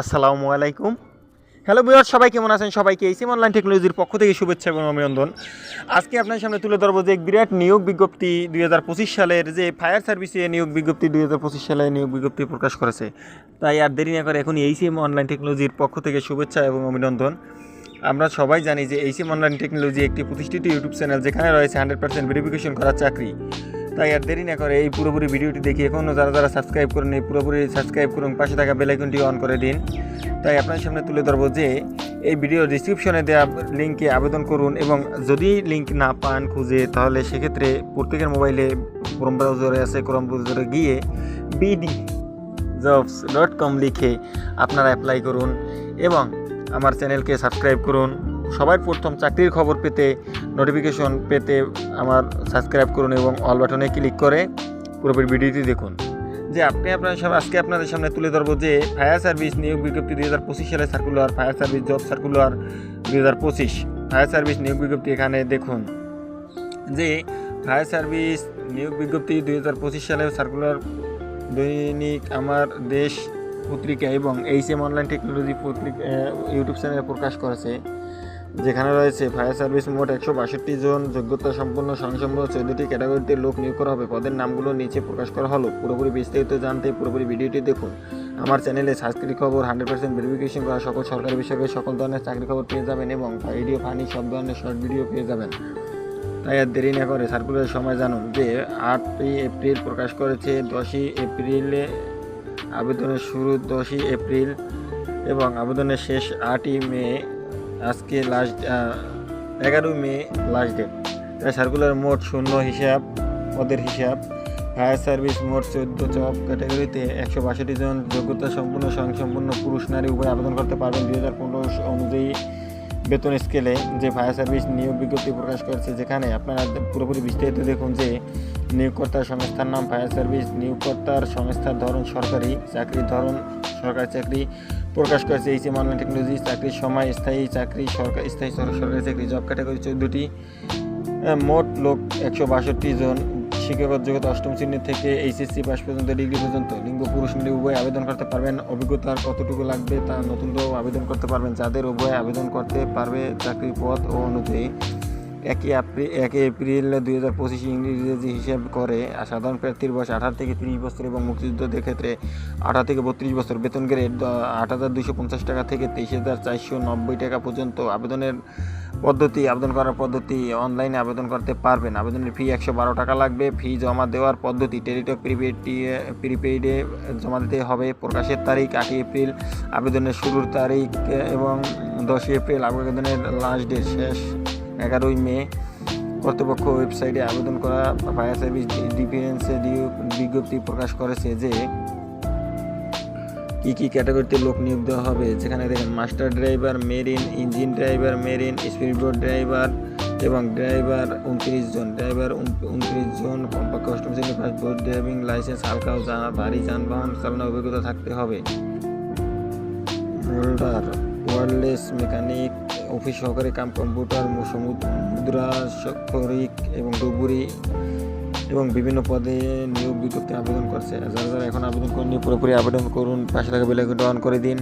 আসসালামু আলাইকুম। হ্যালো বিয়ার সবাই কেমন আছেন? সবাইকে এইসিম অনলাইন টেকনোলজির পক্ষ থেকে শুভেচ্ছা এবং অভিনন্দন। আজকে আপনার সামনে তুলে ধরবো যে বিরাট নিয়োগ বিজ্ঞপ্তি দুই হাজার পঁচিশ সালের যে ফায়ার সার্ভিসে নিয়োগ বিজ্ঞপ্তি দুই হাজার পঁচিশ সালে নিয়োগ বিজ্ঞপ্তি প্রকাশ করেছে। তাই আর দেরি না করে এখন এইসিএম অনলাইন টেকনোলজির পক্ষ থেকে শুভেচ্ছা এবং অভিনন্দন। আমরা সবাই জানি যে এইসিএম অনলাইন টেকনোলজি একটি প্রতিষ্ঠিত ইউটিউব চ্যানেল যেখানে রয়েছে হান্ড্রেড পার্সেন্ট ভেরিফিকেশন করার চাকরি। তাই আর দেরি না করে এই পুরোপুরি ভিডিওটি দেখি এখনও যারা যারা সাবস্ক্রাইব করেন এই পুরোপুরি সাবস্ক্রাইব করুন, পাশে থাকা বেলাইকনটি অন করে দিন। তাই আপনার সামনে তুলে ধরবো যে, এই ভিডিও ডিসক্রিপশনে দেওয়া লিঙ্কে আবেদন করুন এবং যদি লিঙ্ক না পান খুঁজে, তাহলে সেক্ষেত্রে প্রত্যেকের মোবাইলে ক্রোম ব্রাউজারে আছে ক্রোম ব্রাউজারে গিয়ে বিডি জবস ডট কম লিখে আপনারা অ্যাপ্লাই করুন এবং আমার চ্যানেলকে সাবস্ক্রাইব করুন। সবার প্রথম চাকরির খবর পেতে নোটিফিকেশন পেতে আমার সাবস্ক্রাইব করুন এবং অল বাটনে ক্লিক করে পুরোপুরি ভিডিওটি দেখুন। যে আপনি আপনার সব আজকে আপনাদের সামনে তুলে ধরবো যে ফায়ার সার্ভিস নিয়োগ বিজ্ঞপ্তি দুই হাজার পঁচিশ সালে circular fire service job circular দুই হাজার পঁচিশ। ফায়ার সার্ভিস নিয়োগ বিজ্ঞপ্তি এখানে দেখুন। যে ফায়ার সার্ভিস নিয়োগ বিজ্ঞপ্তি দুই হাজার পঁচিশ সালে সার্কুলার দৈনিক আমার দেশ পত্রিকা এবং এইচ এম অনলাইন টেকনোলজি পত্রিকা ইউটিউব চ্যানেলে প্রকাশ করেছে। যেখানে রয়েছে ফায়ার সার্ভিস মোট একশো বাষট্টি জন, যোগ্যতা সম্পন্ন সংসম্ভব চোদ্দটি ক্যাটাগরিতে লোক নিয়োগ করা হবে। পদের নামগুলো নিচে প্রকাশ করা হলো। পুরোপুরি বিস্তারিত জানতে পুরোপুরি ভিডিওটি দেখুন। আমার চ্যানেলে চাকরি খবর হান্ড্রেড পার্সেন্ট ভেরিফিকেশন করা সকল সরকারি বেসরকারি সকল ধরনের চাকরি খবর পেয়ে যাবেন এবং ভিডিও ফানি সব ধরনের শর্ট ভিডিও পেয়ে যাবেন। তাই আর দেরি না করে সার্কুলারের সময় জানুন যে আটই এপ্রিল প্রকাশ করেছে দশই এপ্রিলে আবেদনের শুরু দশই এপ্রিল এবং আবেদনের শেষ আটই মে আজকে লাস্ট এগারোই মে লাস্ট ডেট সার্কুলার মোট শূন্য হিসাব, পদের হিসাব। ফায়ার সার্ভিস মোট চোদ্দ জব ক্যাটাগরিতে একশো বাষট্টি জন যোগ্যতা সম্পন্ন স্বয়ংসম্পূর্ণ পুরুষ নারী উভয় আবেদন করতে পারবেন দুই হাজার পনেরো অনুযায়ী বেতন স্কেলে যে ফায়ার সার্ভিস নিয়োগ বিজ্ঞপ্তি প্রকাশ করেছে যেখানে আপনারা পুরোপুরি বিস্তারিত দেখুন যে নিয়োগকর্তার সংস্থার নাম ফায়ার সার্ভিস নিয়োগকর্তার সংস্থার ধরন সরকারি চাকরির ধরন, সরকারি চাকরি প্রকাশ করেছে এইচ এম অনলাইন টেকনোলজি চাকরির সময় স্থায়ী, চাকরি সরকার স্থায়ী সর- সরকারি চাকরি জব ক্যাটাগরি চোদ্দোটি। মোট লোক একশো বাষট্টি জন। শিক্ষাগত যোগ্যতা অষ্টম শ্রেণি থেকে এইচএসসি পাস পর্যন্ত, ডিগ্রি পর্যন্ত। লিঙ্গ, পুরুষ, নারী, উভয় আবেদন করতে পারবেন। অভিজ্ঞতার কতটুকু লাগবে তা নতুনরাও আবেদন করতে পারবেন। যাদের উভয় আবেদন করতে পারবে চাকরির পথ ও অনুযায়ী। একই এপ্রিল একই এপ্রিল দুই হাজার পঁচিশে ইংরেজি হিসাব করে সাধারণ প্রার্থীর বয়স আঠারো থেকে তিরিশ বছর এবং মুক্তিযুদ্ধদের ক্ষেত্রে আঠারো থেকে বত্রিশ বছর। বেতন গ্রেড আট হাজার দুশো পঞ্চাশ টাকা থেকে তেইশ হাজার চারশো নব্বই টাকা পর্যন্ত আবেদনের পদ্ধতি, আবেদন করার পদ্ধতি, অনলাইনে আবেদন করতে পারবেন। আবেদনের ফি একশো বারো টাকা লাগবে। ফি জমা দেওয়ার পদ্ধতি, টেলিটক প্রিপেড প্রিপেইডে জমা দিতে হবে। প্রকাশের তারিখ, আটই এপ্রিল, আবেদনের শুরুর তারিখ এবং দশই এপ্রিল আবেদনের লাস্ট ডেট। শেষ। এগারোই মে কর্তৃপক্ষ ওয়েবসাইটে আবেদন করা ফায়ার সার্ভিস ডিফেন্সে বিজ্ঞপ্তি প্রকাশ করেছে যে কী কী ক্যাটাগরিতে লোক নিয়োগ দেওয়া হবে? যেখানে দেখেন, master driver, marine, engine driver, marine, speedboat driver এবং ড্রাইভার উনত্রিশ জন। ড্রাইভার উনত্রিশ জন, কমপক্ষে অষ্টম শ্রেণি বোর্ড ড্রাইভিং লাইসেন্স হালকা ও ভারী যানবাহন চালানোর অভিজ্ঞতা থাকতে হবে। ওয়ারলেস মেকানিক অফিস সহকারী কাম কম্পিউটার মুদ্রা এবং ডুবুরি এবং বিভিন্ন পদে নিয়োগ বিজ্ঞপ্তি আবেদন করছে। যারা যারা এখন আবেদন করেনি পুরোপুরি আবেদন করুন। পাশে থাকা বেলাকে অন করে দিন।